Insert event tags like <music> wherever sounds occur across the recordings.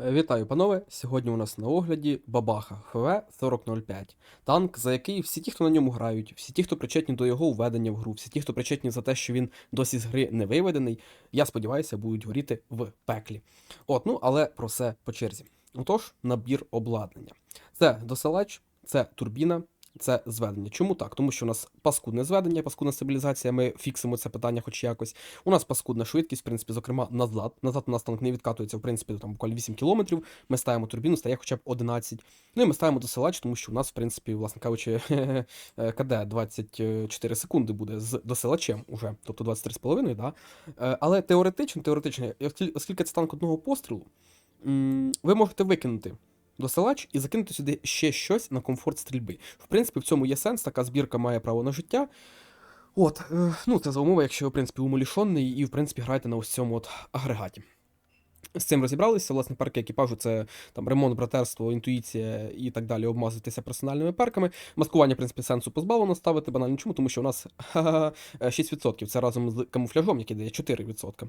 Е, Вітаю, панове! Сьогодні у нас на огляді Бабаха ХВ-4005. Танк, за який всі ті, хто на ньому грають, всі ті, хто причетні до його введення в гру, всі ті, хто причетні за те, що він досі з гри не виведений, я сподіваюся, будуть горіти в пеклі. От, ну але про все по черзі. Отож, набір обладнання. Це досилач, це турбіна, це зведення. Чому так? Тому що у нас паскудне зведення, паскудна стабілізація, ми фіксимо це питання хоч якось. У нас паскудна швидкість, в принципі, зокрема, назад. Назад у нас танк не відкатується, в принципі, там буквально 8 кілометрів. Ми ставимо турбіну, стає хоча б 11. Ну і ми ставимо досилач, тому що у нас, в принципі, власне кажучи, <laughs> КД 24 секунди буде з досилачем уже, тобто 23,5, да? Е, Але теоретично, теоретично, оскільки це танк одного пострілу, ви можете викинути досилач і закинути сюди ще щось на комфорт стрільби. В принципі, в цьому є сенс, така збірка має право на життя. От, е, ну це за умови, якщо ви, в принципі, умалішонний і, в принципі, граєте на ось цьому от агрегаті. З цим розібралися, власне, перки екіпажу це там ремонт, братерство, інтуїція і так далі, обмазатися персональними перками. Маскування, в принципі, сенсу позбавлено ставити банально. Чому? Тому що у нас ха-ха, е, 6%. Це разом з камуфляжом, який дає 4%.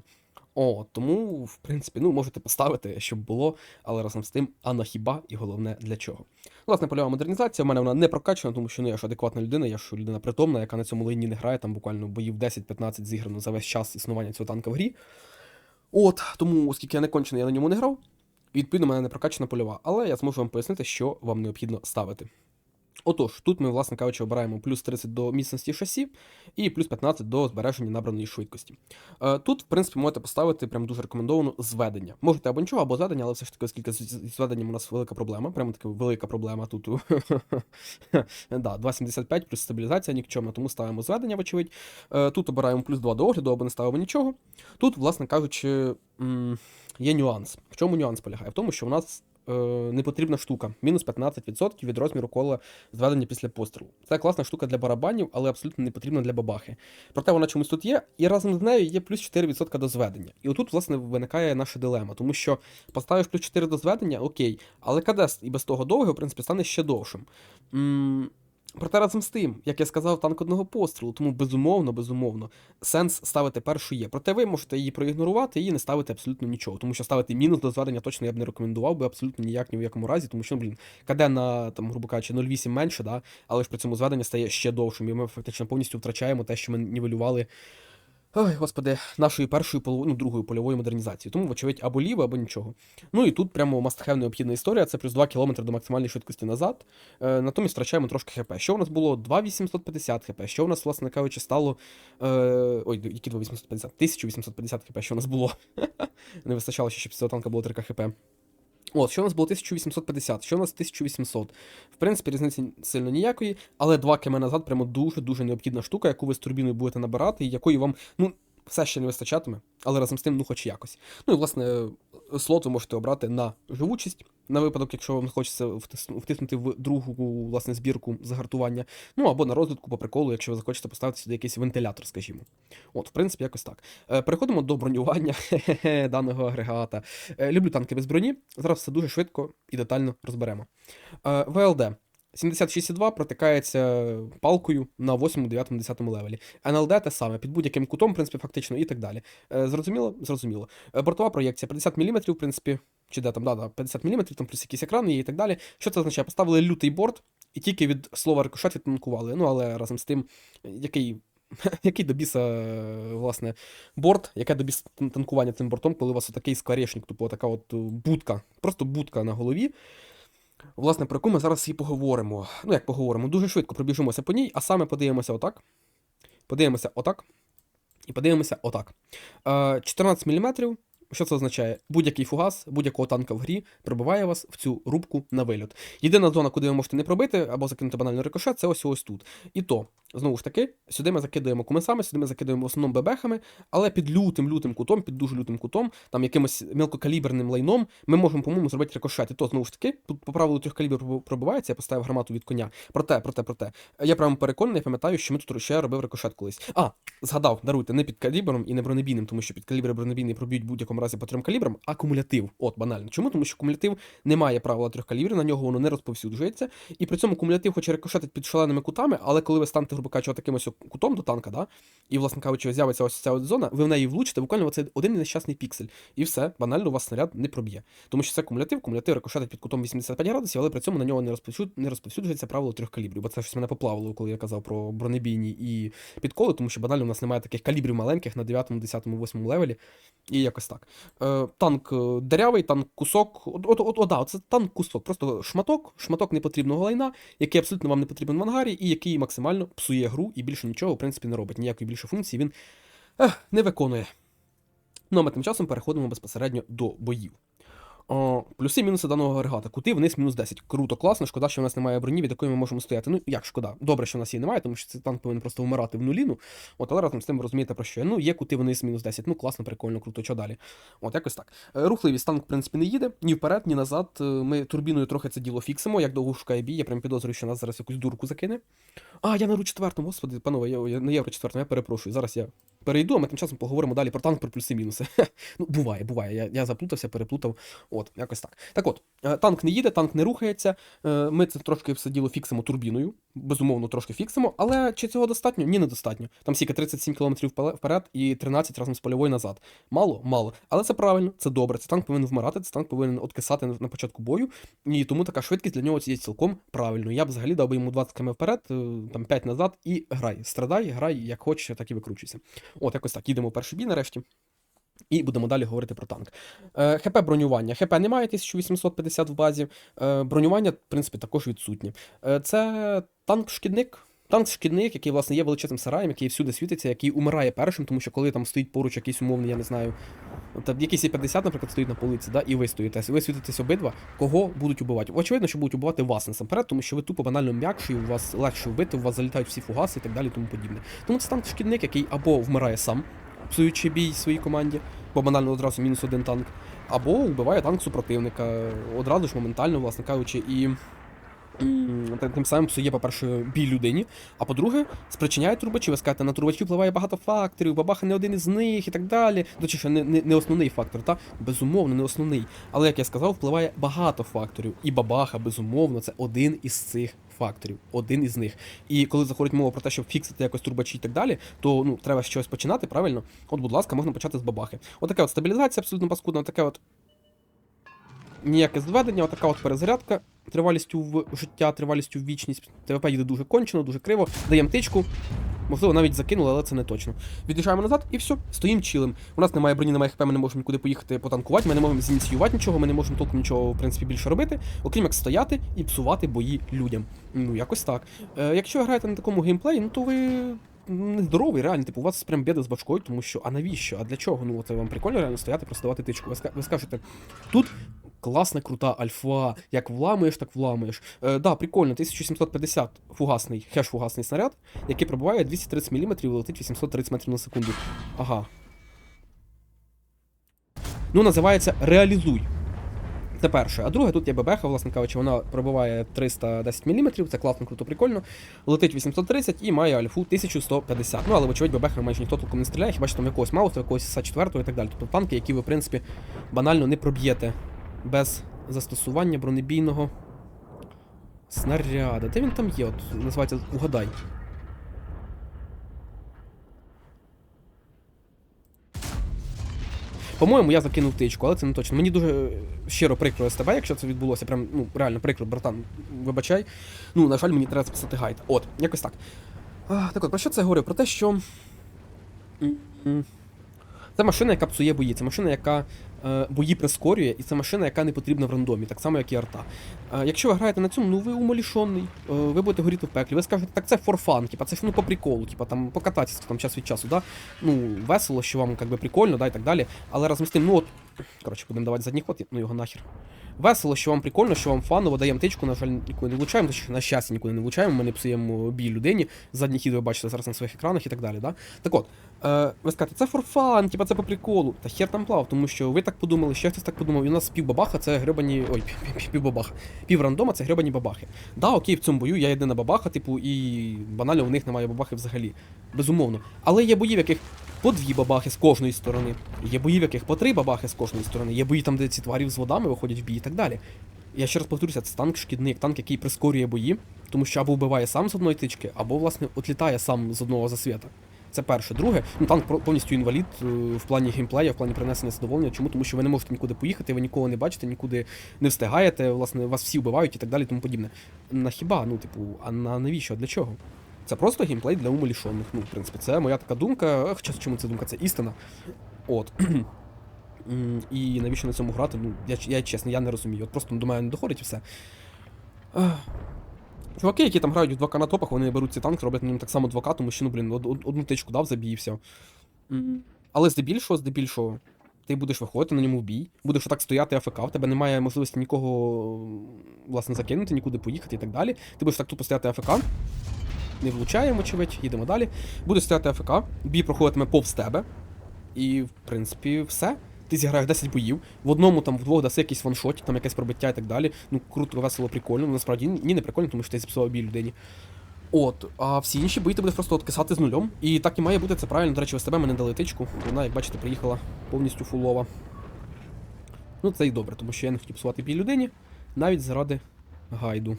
О, тому, в принципі, ну, можете поставити, щоб було, але разом з тим, а на хіба і головне для чого. Власне, польова модернізація, в мене вона не прокачана, тому що ну, я ж адекватна людина, я ж людина притомна, яка на цьому лині не грає, там буквально боїв 10-15 зіграно за весь час існування цього танка в грі. От, тому, оскільки я не кончений, я на ньому не грав, відповідно, в мене не прокачана польова, але я зможу вам пояснити, що вам необхідно ставити. Отож, тут ми, власне кажучи, обираємо плюс 30 до міцності шасі і плюс 15 до збереження набраної швидкості. Е, Тут, в принципі, можете поставити прям дуже рекомендовано зведення. Можете або нічого, або зведення, але все ж таки, оскільки з зведенням у нас велика проблема, прямо така велика проблема тут. <laughs> да, 2,75 плюс стабілізація нікчемна, тому ставимо зведення, вочевидь. Е, Тут обираємо плюс 2 до огляду, або не ставимо нічого. Тут, власне кажучи, є нюанс. В чому нюанс полягає? В тому, що у нас е, непотрібна штука, мінус 15% від розміру кола зведення після пострілу. Це класна штука для барабанів, але абсолютно не потрібна для бабахи. Проте вона чомусь тут є, і разом з нею є плюс 4% до зведення. І отут, власне, виникає наша дилема, тому що поставиш плюс 4 до зведення, окей, але кадес і без того довго, в принципі, стане ще довшим. М, Проте разом з тим, як я сказав, танк одного пострілу, тому безумовно, безумовно, сенс ставити першу є. Проте ви можете її проігнорувати і не ставити абсолютно нічого. Тому що ставити мінус до зведення точно я б не рекомендував би абсолютно ніяк ні в якому разі, тому що, блін, КД на там, грубо кажучи, 0,8 менше, да, але ж при цьому зведення стає ще довшим, і ми фактично повністю втрачаємо те, що ми нівелювали. Ой, господи, нашої першої ну, другої польової модернізації. Тому, вочевидь, або ліве, або нічого. Ну і тут прямо мастхев необхідна історія, це плюс 2 км до максимальної швидкості назад. Е, натомість втрачаємо трошки хп. Що в нас було? 2,850 хп. Що в нас, власне кажучи, стало. Е, ой, які 2,850? 1850 хп, що в нас було. <laughs> Не вистачало, ще, щоб з цього танка було 3 хп. От, що у нас було 1850, що у нас 1800. В принципі, різниці сильно ніякої, але 2 км назад прямо дуже-дуже необхідна штука, яку ви з турбіною будете набирати, і якої вам, ну, все ще не вистачатиме, але разом з тим, ну, хоч якось. Ну і власне, слот ви можете обрати на живучість, на випадок, якщо вам хочеться втиснути в другу власне збірку загартування. Ну або на розвитку по приколу, якщо ви захочете поставити сюди якийсь вентилятор, скажімо. От, в принципі, якось так. Е, Переходимо до бронювання <laughs> даного агрегата. Е, Люблю танки без броні. Зараз все дуже швидко і детально розберемо. Е, ВЛД. 76,2 протикається палкою на 8, 9, 10 левелі. НЛД те саме, під будь-яким кутом, в принципі, фактично, і так далі. Е, зрозуміло? Зрозуміло. Е, бортова проєкція 50 мм, в принципі, чи де там, да, да, 50 мм, там плюс якийсь екран є і так далі. Що це означає? Поставили лютий борт і тільки від слова рикошет відтанкували. Ну, але разом з тим, який. <laughs> Який до е, власне, борт, яке до танкування цим бортом, коли у вас отакий скворечник, тупо така от будка, просто будка на голові. Власне, про яку ми зараз і поговоримо. Ну, як поговоримо, дуже швидко пробіжимося по ній, а саме подивимося отак. Подивимося отак. І подивимося отак. Е, 14 мм. Що це означає? Будь-який фугас будь-якого танка в грі пробиває вас в цю рубку на вильот. Єдина зона, куди ви можете не пробити або закинути банальний рикошет, це ось ось тут. І то, знову ж таки, сюди ми закидаємо кумесами, сюди ми закидаємо в основному бебехами, але під лютим-лютим кутом, під дуже лютим кутом, там якимось мелкокаліберним лайном, ми можемо, по-моєму, зробити рикошет. І то, знову ж таки, тут по правилу трьох калібрів пробивається, я поставив гармату від коня. Проте, проте, проте. Я прямо переконаний, пам'ятаю, що ми тут ще робив рикошет колись. А, згадав, даруйте, не під калібром і не бронебійним, тому що під калібри бронебійний проб'ють будь-якому будь-якому разі по трьом калібрам, а кумулятив. От, банально. Чому? Тому що кумулятив не має правила трьох калібрів, на нього воно не розповсюджується. І при цьому кумулятив хоче рикошетить під шаленими кутами, але коли ви станете, грубо кажучи, таким ось кутом до танка, да, і, власне кажучи, з'явиться ось ця зона, ви в неї влучите буквально оцей один нещасний піксель. І все, банально у вас снаряд не проб'є. Тому що це кумулятив, кумулятив рикошетить під кутом 85 градусів, але при цьому на нього не не розповсюджується правило трьох калібрів. Бо це щось мене поплавило, коли я казав про бронебійні і підколи, тому що банально у нас немає таких калібрів маленьких на 9, 10, 8 левелі. І якось так. Е, танк е, дерявий, танк кусок. От, от, от, да, це танк кусок. Просто шматок, шматок непотрібного лайна, який абсолютно вам не потрібен в ангарі, і який максимально псує гру і більше нічого, в принципі, не робить. Ніякої більше функції він ех, не виконує. Ну а ми тим часом переходимо безпосередньо до боїв. О, плюси і мінуси даного агрегата. Кути вниз мінус 10. Круто, класно, шкода, що в нас немає броні, від якої ми можемо стояти. Ну, як шкода. Добре, що в нас її немає, тому що цей танк повинен просто вмирати в нуліну. От, але разом з тим розумієте про що. Ну, є кути вниз мінус 10. Ну, класно, прикольно, круто, що далі. От, якось так. Е, Рухливість танк, в принципі, не їде. Ні вперед, ні назад. Е, Ми турбіною трохи це діло фіксимо, як довго шукає бій. Я прям підозрюю, що нас зараз якусь дурку закине. А, я на ру четвертому, господи, панове, я, я на євро четвертому, я перепрошую. Зараз я перейду, а ми тим часом поговоримо далі про танк, про плюси-мінуси. <laughs> ну, буває, буває. Я, я заплутався, переплутав. От, якось так. Так от, е, танк не їде, танк не рухається. е, Ми це трошки все діло фіксимо турбіною. Безумовно, трошки фіксимо, але чи цього достатньо? Ні, недостатньо. Там стільки 37 км вперед і 13 разом з польовою назад. Мало, мало. Але це правильно, це добре. Це танк повинен вмирати, це танк повинен откисати на, початку бою. І тому така швидкість для нього є цілком правильно. Я б взагалі дав би йому 20 км вперед, е, там 5 назад і грай. Страдай, грай, як хочеш, так і викручуйся. От, якось так. Їдемо в перший бій нарешті. І будемо далі говорити про танк. Е, ХП бронювання. ХП немає 1850 в базі. Бронювання, в принципі, також відсутнє. Е, це танк-шкідник. Танк-шкідник, який, власне, є величезним сараєм, який всюди світиться, який умирає першим, тому що коли там стоїть поруч якийсь умовний, я не знаю, та якийсь і 50, наприклад, стоїть на полиці, да, і ви стоїтесь, ви світитесь обидва, кого будуть убивати? Очевидно, що будуть убивати вас насамперед, тому що ви тупо банально м'якші, у вас легше вбити, у вас залітають всі фугаси і так далі, тому подібне. Тому це танк-шкідник, який або вмирає сам, псуючи бій своїй команді, бо банально одразу мінус один танк, або вбиває танк супротивника, одразу ж моментально, власне кажучи, і. Тим самим псує, по-перше, бій людині, а по-друге, спричиняє турбачі. Ви скажете, на турбачі впливає багато факторів, бабаха не один із них і так далі. До чи що не, не, не основний фактор, та безумовно, не основний. Але як я сказав, впливає багато факторів. І бабаха, безумовно, це один із цих факторів, один із них. І коли заходить мова про те, щоб фіксити якось турбачі і так далі, то ну треба чогось починати, правильно? От, будь ласка, можна почати з бабахи. Отака от стабілізація абсолютно паскудна, таке от ніяке зведення, отака от перезарядка тривалістю в життя, тривалістю в вічність. ТВП їде дуже кончено, дуже криво. Даємо тичку. Можливо, навіть закинули, але це не точно. Від'їжджаємо назад і все, стоїмо чилим. У нас немає броні, немає хп, ми не можемо нікуди поїхати потанкувати, ми не можемо зініціювати нічого, ми не можемо толком нічого, в принципі, більше робити, окрім як стояти і псувати бої людям. Ну, якось так. Е, якщо ви граєте на такому геймплеї, ну то ви. Нездоровий, реально, типу, у вас прям біда з башкою, тому що, а навіщо? А для чого? Ну, це вам прикольно реально стояти, просто давати тичку. Ви скажете, тут класна, крута альфа, як вламуєш, так вламуєш. Е, да, прикольно, 1750 фугасний, хеш фугасний снаряд, який пробиває 230 мм і летить 830 метрів на секунду. Ага. Ну, називається Реалізуй. Це перше. А друге, тут є бебеха, власне кажучи, вона пробиває 310 мм, це класно, круто, прикольно. Летить 830 і має альфу 1150. Ну, але, вочевидь, бебеха майже ніхто толком не стріляє, хіба що там якогось Мауса, якогось СА4 і так далі. Тобто танки, які ви, в принципі, банально не проб'єте без застосування бронебійного снаряда. Де він там є? От називається Угадай. По-моєму, я закинув тичку, але це не точно. Мені дуже е, щиро прикро з тебе, якщо це відбулося. Прям, ну, реально прикро, братан, вибачай. Ну, на жаль, мені треба записати гайд. От, якось так. А, так от, про що це я говорив? Про те, що. Це машина, яка псує бої, це машина, яка е, бої прискорює, і це машина, яка не потрібна в рандомі, так само, як і арта. Е, якщо ви граєте на цьому, ну ви умалішонний, е, ви будете горіти в пеклі. Ви скажете, так це форфан, типа, це ж ну по приколу, типа там покататися там час від часу, да? Ну, весело, що вам как прикольно, да, і так далі. Але разом з тим, ну от. Коротше, будемо давати задній ход, ну його нахер. Весело, що вам прикольно, що вам фаново, даємо тичку, на жаль, нікуди не влучаємо, що на щастя нікуди не влучаємо, ми не псуємо бій людині. Задній хід ви бачите зараз на своїх екранах і так далі. Да? Так от, е, ви скажете, це форфан, типа це по приколу. Та хер там плав, тому що ви так подумали, ще хтось так подумав, і у нас півбабаха це гребані. Ой, півбабаха. Пів рандома це гребані бабахи. Да, окей, в цьому бою я єдина бабаха, типу, і банально у них немає бабахи взагалі. Безумовно. Але є бої, в яких по дві бабахи з кожної сторони. Є бої, в яких по три бабахи з кожної сторони. Є бої там, де ці тварі з водами виходять в бій так далі. Я ще раз повторюся, це танк шкідник, танк, який прискорює бої, тому що або вбиває сам з одної тички, або, власне, отлітає сам з одного засвіта. Це перше. Друге, ну танк повністю інвалід е, в плані геймплея, в плані принесення задоволення. Чому? Тому що ви не можете нікуди поїхати, ви нікого не бачите, нікуди не встигаєте, власне, вас всі вбивають і так далі, тому подібне. На хіба, ну, типу, а на навіщо? Для чого? Це просто геймплей для умалішених. Ну, в принципі, це моя така думка. Час, чому це думка? Це істина. От. <clears throat> І навіщо на цьому грати? Ну, я, я чесно, я не розумію. От просто до мене не доходить і все. Чуваки, які там грають в 2К на топах, вони беруть ці танки, роблять на ньому так само 2К, тому що, ну, блін, од- од- одну тичку дав, забій і все. Але здебільшого, здебільшого, ти будеш виходити на ньому в бій, будеш отак стояти АФК, в тебе немає можливості нікого, власне, закинути, нікуди поїхати і так далі. Ти будеш так тупо стояти АФК, не влучаємо, очевидь, їдемо далі. Будеш стояти АФК, бій проходитиме повз тебе. І, в принципі, все. Ти зіграєш 10 боїв, в одному там вдвох даси якийсь ваншот, там якесь пробиття і так далі. Ну, круто, весело, прикольно. Ну, насправді ні, не прикольно, тому що ти зіпсував бій людині. От, а всі інші бої ти будеш просто от кисати з нульом. І так і має бути, це правильно. До речі, в СТБ мене дали тичку. Вона, як бачите, приїхала повністю фулова. Ну, це і добре, тому що я не хотів псувати бій людині, навіть заради гайду.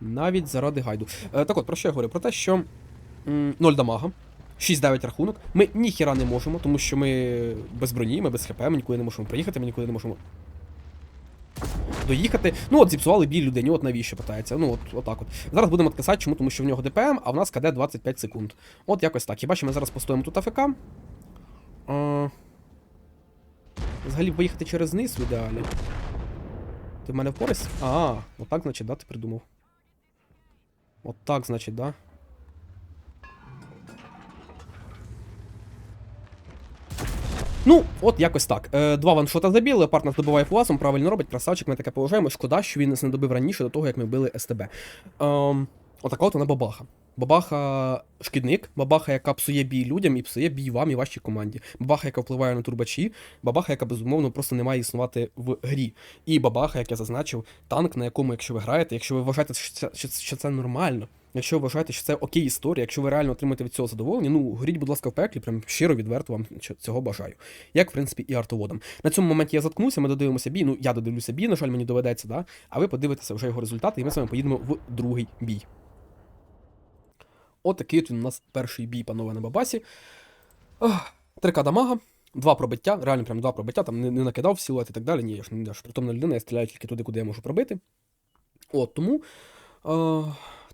Навіть заради гайду. Е, так от, про що я говорю? Про те, що м, 0 дамага. 6-9 рахунок. Ми ніхіра не можемо, тому що ми без броні, ми без хп, ми нікуди не можемо приїхати, ми нікуди не можемо доїхати. Ну от зіпсували біль людині, от навіщо питається. Ну от отак от. Зараз будемо откисати, чому? Тому що в нього ДПМ, а в нас КД 25 секунд. От якось так. Хіба що ми зараз постоїмо тут АФК. А... Взагалі поїхати через низ в ідеалі. Ти в мене впорись? А, отак, значить, да, ти придумав. От так, значить, да. Ну, от якось так. Е, два ваншота забіли, леопард нас добиває фуасом, правильно робить, красавчик, ми таке поважаємо. Шкода, що він нас не добив раніше до того, як ми вбили СТБ. Е, отака от вона бабаха. Бабаха шкідник, бабаха, яка псує бій людям і псує бій вам і вашій команді. Бабаха, яка впливає на турбачі, бабаха, яка безумовно просто не має існувати в грі. І бабаха, як я зазначив, танк, на якому, якщо ви граєте, якщо ви вважаєте, що це, що, це нормально, якщо ви вважаєте, що це окей історія, якщо ви реально отримаєте від цього задоволення, ну горіть, будь ласка, в пеклі, прям щиро відверто вам цього бажаю. Як, в принципі, і артоводам. На цьому моменті я заткнуся, ми додивимося бій. Ну, я додивлюся бій, на жаль, мені доведеться, да? а ви подивитеся вже його результати, і ми з вами поїдемо в другий бій. От такий от він у нас перший бій, панове на бабасі. 3К дамага, два пробиття, реально прям два пробиття, там не, не накидав силует і так далі. Ні, я ж не даш притомна людина, я стріляю тільки туди, куди я можу пробити. От тому.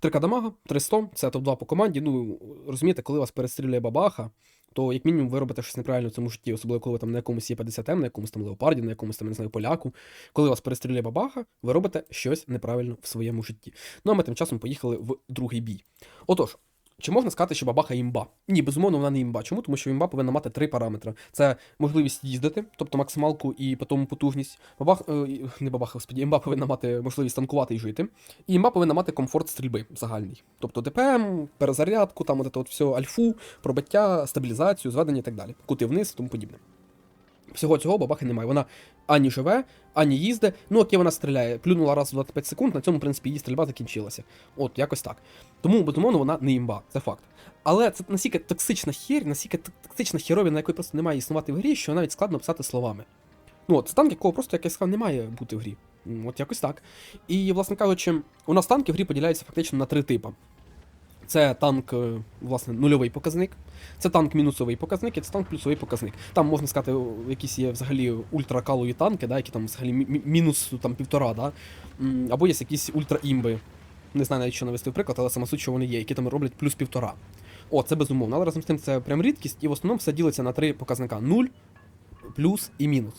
3К дамага, 300, це топ-2 по команді. Ну, розумієте, коли вас перестрілює бабаха, то як мінімум ви робите щось неправильно в цьому житті, особливо коли ви там на якомусь є 50 м на якомусь там леопарді, на якомусь там, не знаю, поляку. Коли вас перестрілює бабаха, ви робите щось неправильно в своєму житті. Ну а ми тим часом поїхали в другий бій. Отож, чи можна сказати, що бабаха імба? Ні, безумовно, вона не імба. Чому? Тому що імба повинна мати три параметри: це можливість їздити, тобто максималку і потім потужність. Бабах, е, не бабаха, господі, імба повинна мати можливість танкувати і жити. І імба повинна мати комфорт стрільби загальний. Тобто ДПМ, перезарядку, там от от все, альфу, пробиття, стабілізацію, зведення і так далі. Кути вниз і тому подібне. Всього цього бабахи немає. Вона ані живе, ані їзде. Ну, окей, вона стріляє. Плюнула раз в 25 секунд, на цьому, в принципі, її стрільба закінчилася. От, якось так. Тому, безумовно, вона не імба, це факт. Але це настільки токсична хер, настільки ток- токсична херовіна, якої просто немає існувати в грі, що навіть складно писати словами. Ну, от, танк, якого просто, як я сказав, не має бути в грі. От якось так. І, власне кажучи, у нас танки в грі поділяються фактично на три типи. Це танк, е, власне, нульовий показник, це танк мінусовий показник і це танк плюсовий показник. Там можна сказати, якісь є взагалі ультракалові танки, да, які там взагалі мі- мі- мінус там півтора, да? Або є якісь ультраімби. Не знаю навіть що навести в приклад, але сама суть, що вони є, які там роблять плюс півтора. О, це безумовно. Але разом з тим це прям рідкість, і в основному все ділиться на три показника: 0, плюс і мінус.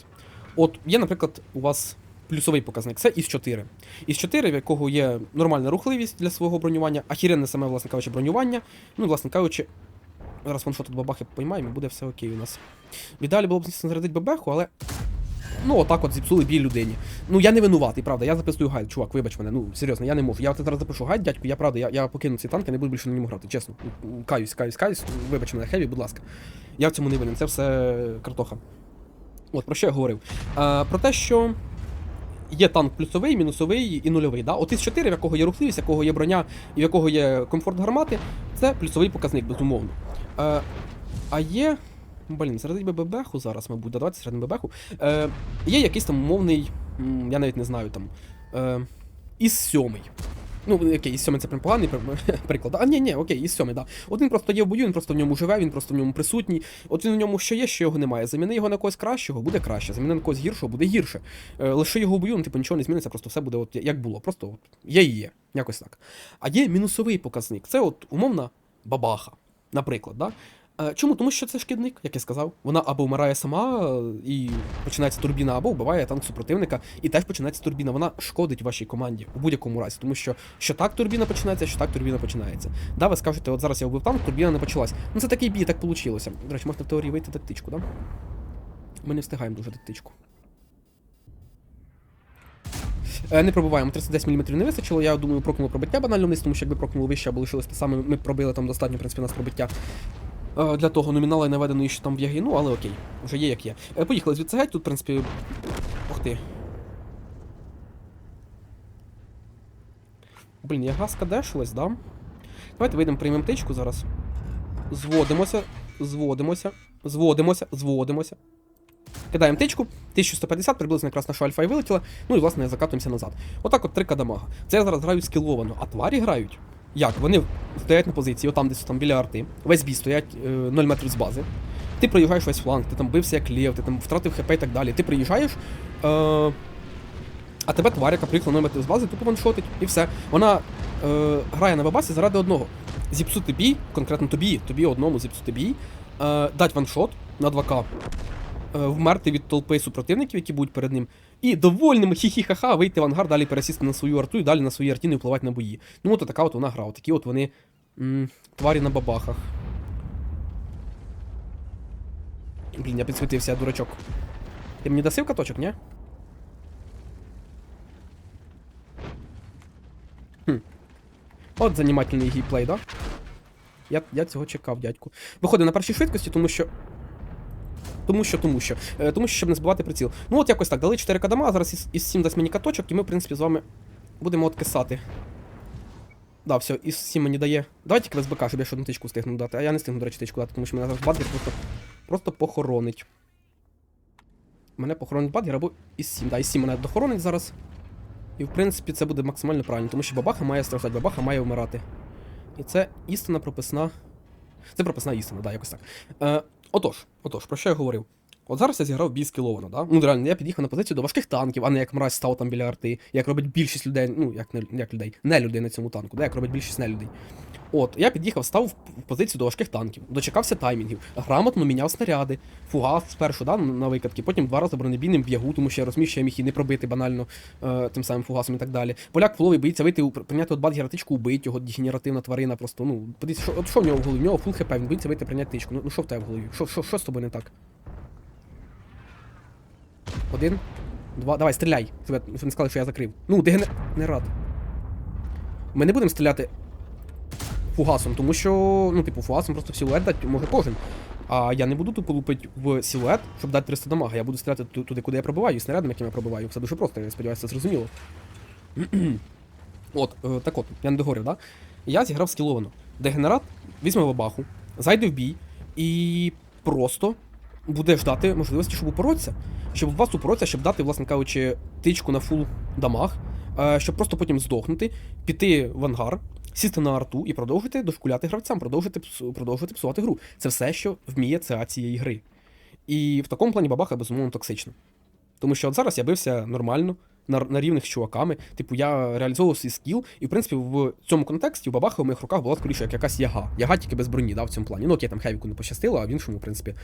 От є, наприклад, у вас плюсовий показник, це із 4. Із 4, в якого є нормальна рухливість для свого бронювання, ахіренне саме, власне кажучи, бронювання. Ну, власне кажучи, зараз вон тут бабахи поймаємо, і буде все окей у нас. В ідеалі було б звісно, зарядити бебеху, але. Ну, отак от зіпсули бій людині. Ну я не винуватий, правда. Я записую гайд, чувак, вибач мене. Ну серйозно, я не можу. Я зараз запишу гайд, дядьку, я правда, я, я покину цей танк, я не буду більше на ньому грати. Чесно. Каюсь, каюсь, каюсь. Вибач мене, хеві, будь ласка. Я в цьому не винен, це все картоха. От про що я говорив? Е, про те, що є танк плюсовий, мінусовий і нульовий. Да? От із 4, в якого є рухливість, в якого є броня і в якого є комфорт гармати, це плюсовий показник, безумовно. Е, а є. Блін, серед ББХу зараз, мабуть, да, давайте серед ББХу. Е, є якийсь там умовний, я навіть не знаю там. Е, із сьомий. Ну, окей, із сьомий це прям поганий <laughs> приклад. А ні, ні, окей, із сьомий, да. От він просто є в бою, він просто в ньому живе, він просто в ньому присутній. От він в ньому що є, що його немає. Заміни його на когось кращого, буде краще. Заміни на когось гіршого, буде гірше. Е, лише його в бою, ну, типу, нічого не зміниться, просто все буде от як було. Просто от є і є. Якось так. А є мінусовий показник. Це от умовна бабаха, наприклад. Да? Е, Чому? Тому що це шкідник, як я сказав. Вона або вмирає сама е, і починається турбіна, або вбиває танк супротивника, і теж починається турбіна. Вона шкодить вашій команді у будь-якому разі, тому що що так турбіна починається, що так турбіна починається. Да, ви скажете, от зараз я вбив танк, турбіна не почалась. Ну це такий бій, так вийшло. До речі, можна в теорії вийти тактичку, да? Ми не встигаємо дуже тактичку. Е, Не пробуваємо, 310 мм не вистачило. Я думаю, прокнуло пробиття банально вниз, тому що якби прокнуло вище або лишилось те саме, ми пробили там достатньо, в принципі, у нас пробиття. Е, Для того номінала наведеної ще там в ягі, ну але окей, вже є як є. Е, Поїхали звідси геть, тут, в принципі. Ух ти. Блін, яга скадешилась, да? Давайте вийдемо, приймемо тичку зараз. Зводимося, зводимося, зводимося, зводимося. Кидаємо тичку, 1150, приблизно якраз наша альфа і вилетіла. Ну і власне закатуємося назад. Отак от 3 дамага. Це я зараз граю скіловано, а тварі грають. Як? Вони стоять на позиції, отам десь там біля арти. Весь бій стоять е, 0 метрів з бази. Ти проїжджаєш весь фланг, ти там бився як лев, ти там втратив хп і так далі. Ти приїжджаєш, е, а тебе тварь, яка приїхала 0 метрів з бази, тупо ваншотить, і все. Вона е, грає на бабасі заради одного. Зіпсути бій, конкретно тобі, тобі одному зіпсути бій, е, дать ваншот на 2К, е, вмерти від толпи супротивників, які будуть перед ним, і довольним хі-хі-ха-ха вийти в ангар, далі пересісти на свою арту і далі на свої арті не впливати на бої. Ну от така от вона гра, такі от вони м, тварі на бабахах. Блін, я підсвітився, дурачок. Ти мені дасив каточок, ні? Хм. От занімательний гейплей, да? Я, я цього чекав, дядьку. Виходить на першій швидкості, тому що. Тому що, тому що. Е, тому що, щоб не збивати приціл. Ну от якось так, дали 4 кадама, зараз із, із 7 дасть мені каточок, і ми, в принципі, з вами будемо от кисати. Да, все, із 7 мені дає. Давайте тільки СБК, щоб я ще одну тичку встигну дати. А я не встигну, до речі, тичку дати, тому що мене зараз бадгер просто, просто похоронить. Мене похоронить бадгер або із 7. Да, із 7 мене дохоронить зараз. І в принципі це буде максимально правильно, тому що бабаха має страждати, бабаха має вмирати. І це істина прописна. Це прописна істина, да, якось так. Е, отож, отож, про що я говорив? От зараз я зіграв бій скіловано, да? Ну, реально, я під'їхав на позицію до важких танків, а не як мразь став там біля арти, як робить більшість людей, ну, як не як людей, не людей на цьому танку, да, як робить більшість не людей. От, я під'їхав, став в позицію до важких танків, дочекався таймінгів, грамотно міняв снаряди, фугас спершу, да, на викатки, потім два рази бронебійним б'ягу, тому що я розумів, що я міг і не пробити банально е, тим самим фугасом і так далі. Поляк фуловий боїться вийти, прийняти от бат тичку, убити його дегенеративна тварина, просто, ну, подивіться, що, от що в нього в голові? В нього фул хп, він боїться вийти прийняти тичку. Ну, ну що в тебе в голові? Що, що, що з тобою не так? Один, два, давай, стріляй, щоб не сказали, що я закрив. Ну, дегенерат. Ми не будемо стріляти фугасом, тому що, ну, типу, фугасом просто в силует дати може кожен. А я не буду тупо лупити в силует, щоб дати 300 дамага. Я буду стріляти туди, куди я пробиваю, і снарядом, яким я пробиваю. Все дуже просто, я сподіваюся, це зрозуміло. От, е, так от, я не договорив, да? Я зіграв скіловано. Дегенерат візьме бабаху, зайде в бій і просто буде ждати можливості, щоб упоротися. Щоб у вас упоротися, щоб дати, власне кажучи, тичку на фул дамаг, е, щоб просто потім здохнути, піти в ангар, сісти на арту і продовжити дошкуляти гравцям, продовжити, продовжити псувати гру. Це все, що вміє ЦА цієї гри. І в такому плані бабаха безумовно токсична. Тому що от зараз я бився нормально, на, на рівних з чуваками. Типу, я реалізовував свій скіл, і в принципі в цьому контексті у бабаха в моїх руках була скоріше як якась яга. Яга тільки без броні, да, в цьому плані. Ну окей, там Хевіку не пощастило, а в іншому, в принципі,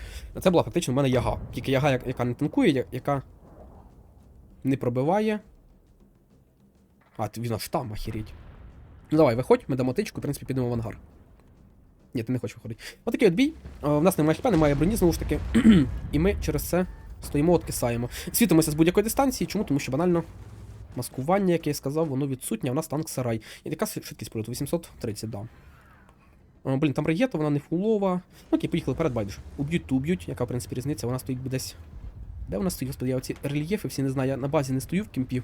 це була фактично в мене яга. Тільки яга, яка не танкує, яка не пробиває. А, він аж там, охереть. Ну давай, виходь, ми дамо тичку, в принципі, підемо в ангар. Ні, ти не хочеш виходити. Отакий от бій. Е, В нас немає хп, немає броні, знову ж таки. <clears throat> І ми через це Стоїмо, откисаємо. Світимося з будь-якої дистанції. Чому? Тому що банально маскування, яке я сказав, воно відсутнє, у нас танк сарай. І така швидкість польоту 830, да. О, блін, там регета, вона не фулова. Ну, окей, поїхали вперед, байдуже. Уб'ють, то уб'ють, яка, в принципі, різниця, вона стоїть десь. Де вона стоїть, господи, я оці рельєфи всі не знаю, я на базі не стою в кімпі.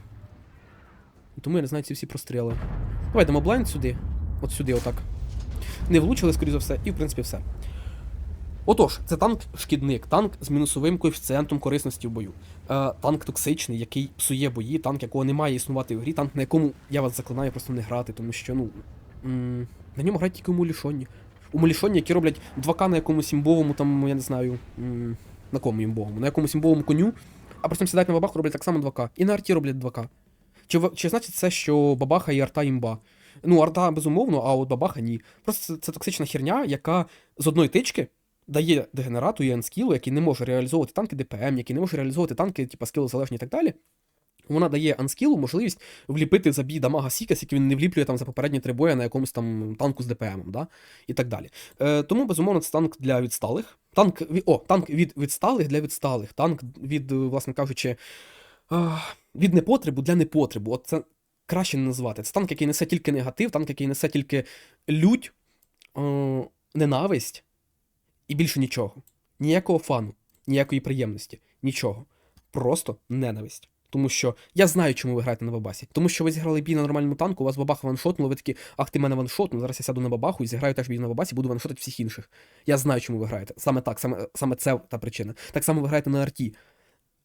Тому я не знаю ці всі простріли. Давай дамо блайнд сюди. От сюди, отак. Не влучили, скоріш за все, і в принципі все. Отож, це танк-шкідник, танк з мінусовим коефіцієнтом корисності в бою. Е, танк токсичний, який псує бої, танк, якого не має існувати в грі, танк, на якому я вас заклинаю просто не грати, тому що, ну. м, на ньому грають тільки умулішонні. Умулішонні, які роблять 2К на якомусь імбовому, там, я не знаю. м, на кому імбовому, на якомусь імбовому коню, а потім сідають на бабаху, роблять так само 2К. І на арті роблять 2К. Чи, чи значить це, що бабаха і арта імба? Ну, арта безумовно, а от бабаха ні. Просто це, це токсична херня, яка з одної тички дає дегенерату і анскілу, який не може реалізовувати танки ДПМ, який не може реалізовувати танки, типу скілозалежні і так далі. Вона дає анскілу можливість вліпити за бій дамага Сікас, який він не вліплює там за попередні три бої на якомусь там танку з ДПМ, да? і так далі. Е, тому, безумовно, це танк для відсталих. Танк, о, танк від відсталих для відсталих. Танк від, е, власне кажучи, від непотребу для непотребу. От це краще не назвати. Це танк, який несе тільки негатив, танк, який несе тільки лють, ненависть і більше нічого. Ніякого фану, ніякої приємності, нічого. Просто ненависть. Тому що я знаю, чому ви граєте на бабасі. Тому що ви зіграли бій на нормальному танку, у вас бабаха ваншотнула, ви такі, ах, ти мене ваншотнув, зараз я сяду на бабаху і зіграю теж бій на бабасі, буду ваншотити всіх інших. Я знаю, чому ви граєте. Саме так, саме, саме це та причина. Так само ви граєте на арті.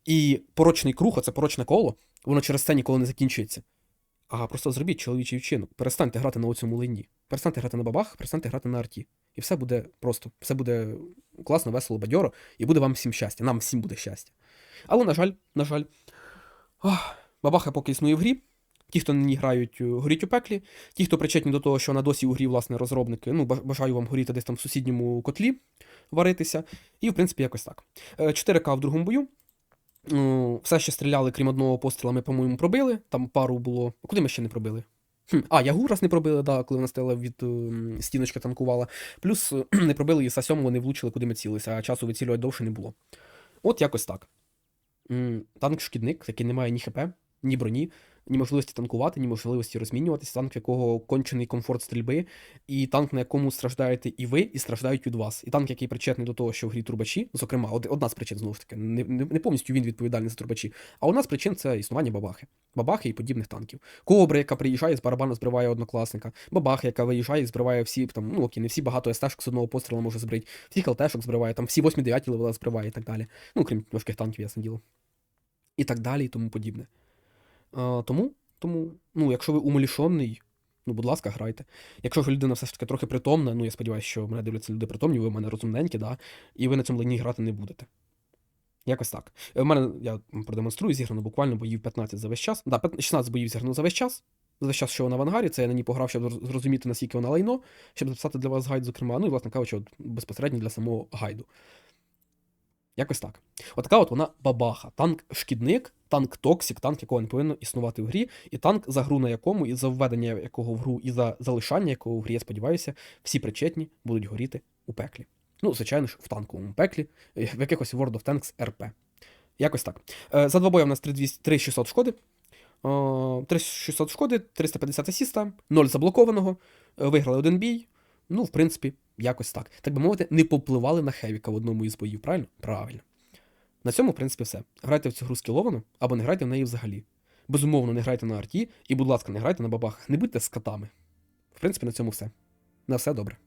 І порочний круг, оце порочне коло, воно через це ніколи не закінчується. А просто зробіть чоловічий вчинок. Перестаньте грати на оцьому лині. Перестаньте грати на бабах, перестаньте грати на арті. І все буде просто, все буде класно, весело, бадьоро, і буде вам всім щастя. Нам всім буде щастя. Але, на жаль, на жаль, ах, бабаха поки існує в грі. Ті, хто на ній грають, е, горіть у пеклі. Ті, хто причетні до того, що вона досі у грі, власне, розробники, ну, бажаю вам горіти десь там в сусідньому котлі, варитися. І, в принципі, якось так. Е, 4К в другому бою. Ну, все ще стріляли, крім одного постріла, ми, по-моєму, пробили. Там пару було. Куди ми ще не пробили? Хм, а, Ягу раз не пробили, да, коли вона стояла від стіночка стіночки танкувала. Плюс е, <clears throat> не пробили і са вони влучили, куди ми цілилися, а часу вицілювати довше не було. От якось так. Танк-шкідник, який не має ні ХП, ні броні, ні можливості танкувати, ні можливості розмінюватися. Танк, в якого кончений комфорт стрільби, і танк, на якому страждаєте і ви, і страждають від вас. І танк, який причетний до того, що в грі турбачі, зокрема, одна з причин знову ж таки, не, не, повністю він відповідальний за турбачі. А одна з причин це існування бабахи. Бабахи і подібних танків. Кобра, яка приїжджає з барабану, збриває однокласника. Бабаха, яка виїжджає і збриває всі, там, ну окей, не всі багато СТшок з одного пострілу може збрити, всіх ЛТшок збриває, там всі 8-9 левела збриває і так далі. Ну, крім важких танків, ясне діло. І так далі, і тому подібне. А, тому, тому, ну, якщо ви умалішонний, ну, будь ласка, грайте. Якщо ж людина все ж таки трохи притомна, ну я сподіваюся, що мене дивляться люди притомні, ви в мене розумненькі, да, і ви на цьому лині грати не будете. Якось так. У мене я продемонструю, зіграно буквально боїв 15 за весь час. Да, 16 боїв зіграно за весь час. За весь час, що вона в ангарі, це я на ній пограв, щоб зрозуміти, наскільки вона лайно, щоб записати для вас гайд, зокрема, ну і, власне кажучи, безпосередньо для самого гайду. Якось так. Отака от вона бабаха. Танк-шкідник, танк-токсик, танк, якого не повинно існувати в грі, і танк, за гру на якому, і за введення якого в гру, і за залишання якого в грі, я сподіваюся, всі причетні будуть горіти у пеклі. Ну, звичайно ж, в танковому пеклі, е, в якихось World of Tanks RP. Якось так. Е, За два бої в нас 3600 шкоди. Е, 3600 шкоди, 350 асіста, 0 заблокованого. е, Виграли один бій. Ну, в принципі, якось так. Так би мовити, не попливали на Хевіка в одному із боїв, правильно? Правильно. На цьому, в принципі, все. Грайте в цю гру скіловано, або не грайте в неї взагалі. Безумовно, не грайте на арті, і, будь ласка, не грайте на бабах, Не будьте скотами. В принципі, на цьому все. На все добре.